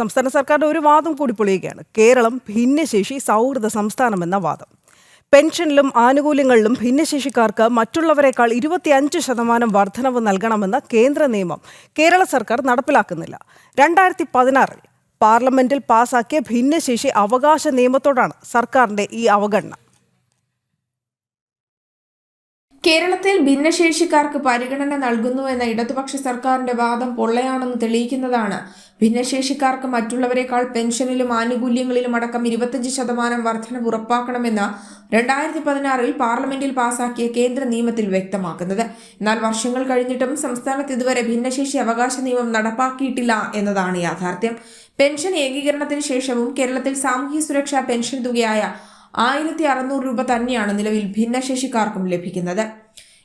സംസ്ഥാന സർക്കാരിന്റെ ഒരു വാദം കൂടി പൊളിയുകയാണ്. കേരളം ഭിന്നശേഷി സൗഹൃദ സംസ്ഥാനമെന്ന വാദം. പെൻഷനിലും ആനുകൂല്യങ്ങളിലും ഭിന്നശേഷിക്കാർക്ക് മറ്റുള്ളവരെക്കാൾ ഇരുപത്തിയഞ്ച് ശതമാനം വർധനവ് നൽകണമെന്ന കേന്ദ്ര നിയമം കേരള സർക്കാർ നടപ്പിലാക്കുന്നില്ല. രണ്ടായിരത്തി പതിനാറിൽ പാർലമെന്റിൽ പാസാക്കിയ ഭിന്നശേഷി അവകാശ നിയമത്തോടാണ് സർക്കാരിന്റെ ഈ അവഗണന. കേരളത്തിൽ ഭിന്നശേഷിക്കാർക്ക് പരിഗണന നൽകുന്നു എന്ന ഇടതുപക്ഷ സർക്കാരിന്റെ വാദം പൊള്ളയാണെന്ന് തെളിയിക്കുന്നതാണ്. ഭിന്നശേഷിക്കാർക്ക് മറ്റുള്ളവരെക്കാൾ പെൻഷനിലും ആനുകൂല്യങ്ങളിലും അടക്കം ഇരുപത്തഞ്ച് ശതമാനം വർധനവ് ഉറപ്പാക്കണമെന്ന് രണ്ടായിരത്തി പതിനാറിൽ പാർലമെന്റിൽ പാസാക്കിയ കേന്ദ്ര നിയമത്തിൽ വ്യക്തമാക്കുന്നത്. എന്നാൽ വർഷങ്ങൾ കഴിഞ്ഞിട്ടും സംസ്ഥാനത്ത് ഇതുവരെ ഭിന്നശേഷി അവകാശ നിയമം നടപ്പാക്കിയിട്ടില്ല എന്നതാണ് യാഥാർത്ഥ്യം. പെൻഷൻ ഏകീകരണത്തിന് ശേഷവും കേരളത്തിൽ സാമൂഹ്യ സുരക്ഷാ പെൻഷൻ തുകയായ ആയിരത്തി അറുന്നൂറ് രൂപ തന്നെയാണ് നിലവിൽ ഭിന്നശേഷിക്കാർക്കും ലഭിക്കുന്നത്.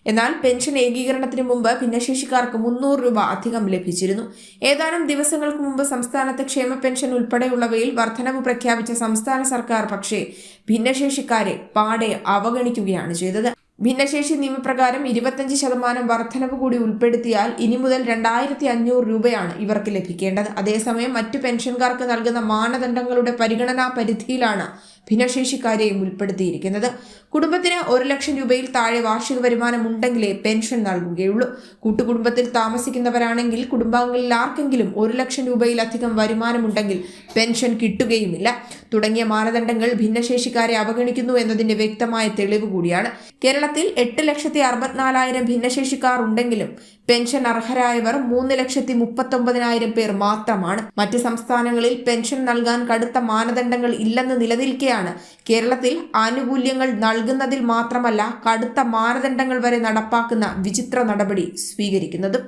എന്നാൽ പെൻഷൻ ഏകീകരണത്തിന് മുമ്പ് ഭിന്നശേഷിക്കാർക്ക് മുന്നൂറ് രൂപ അധികം ലഭിച്ചിരുന്നു. ഏതാനും ദിവസങ്ങൾക്ക് മുമ്പ് സംസ്ഥാനത്ത് ക്ഷേമ പെൻഷൻ ഉൾപ്പെടെയുള്ളവയിൽ വർധനവ് പ്രഖ്യാപിച്ച സംസ്ഥാന സർക്കാർ പക്ഷേ ഭിന്നശേഷിക്കാരെ പാടെ അവഗണിക്കുകയാണ് ചെയ്തത്. ഭിന്നശേഷി നിയമപ്രകാരം ഇരുപത്തഞ്ച് ശതമാനം വർധനവ് കൂടി ഉൾപ്പെടുത്തിയാൽ ഇനി മുതൽ രണ്ടായിരത്തി അഞ്ഞൂറ് രൂപയാണ് ഇവർക്ക് ലഭിക്കേണ്ടത്. അതേസമയം മറ്റു പെൻഷൻകാർക്ക് നൽകുന്ന മാനദണ്ഡങ്ങളുടെ പരിഗണനാ പരിധിയിലാണ് ഭിന്നശേഷിക്കാരെയും ഉൾപ്പെടുത്തിയിരിക്കുന്നത്. കുടുംബത്തിന് ഒരു ലക്ഷം രൂപയിൽ താഴെ വാർഷിക വരുമാനം ഉണ്ടെങ്കിലേ പെൻഷൻ നൽകുകയുള്ളൂ. കൂട്ടുകുടുംബത്തിൽ താമസിക്കുന്നവരാണെങ്കിൽ കുടുംബാംഗങ്ങളിൽ ആർക്കെങ്കിലും ഒരു ലക്ഷം രൂപയിലധികം വരുമാനമുണ്ടെങ്കിൽ പെൻഷൻ കിട്ടുകയുമില്ല. തുടങ്ങിയ മാനദണ്ഡങ്ങൾ ഭിന്നശേഷിക്കാരെ അവഗണിക്കുന്നു എന്നതിന്റെ വ്യക്തമായ തെളിവ് കൂടിയാണ്. കേരളത്തിൽ എട്ട് ലക്ഷത്തി അറുപത്തിനാലായിരം ഭിന്നശേഷിക്കാർ ഉണ്ടെങ്കിലും പെൻഷൻ അർഹരായവർ മൂന്ന് ലക്ഷത്തി മുപ്പത്തൊമ്പതിനായിരം പേർ മാത്രമാണ്. മറ്റ് സംസ്ഥാനങ്ങളിൽ പെൻഷൻ നൽകാൻ കടുത്ത മാനദണ്ഡങ്ങൾ ഇല്ലെന്ന് നിലനിൽക്കെയാണ് കേരളത്തിൽ ആനുകൂല്യങ്ങൾ നൽകുന്നതിൽ മാത്രമല്ല കടുത്ത മാനദണ്ഡങ്ങൾ വരെ നടപ്പാക്കുന്ന വിചിത്ര നടപടി സ്വീകരിക്കുന്നതും.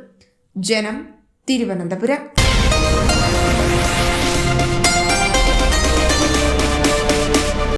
ജനം തിരുവനന്തപുരം.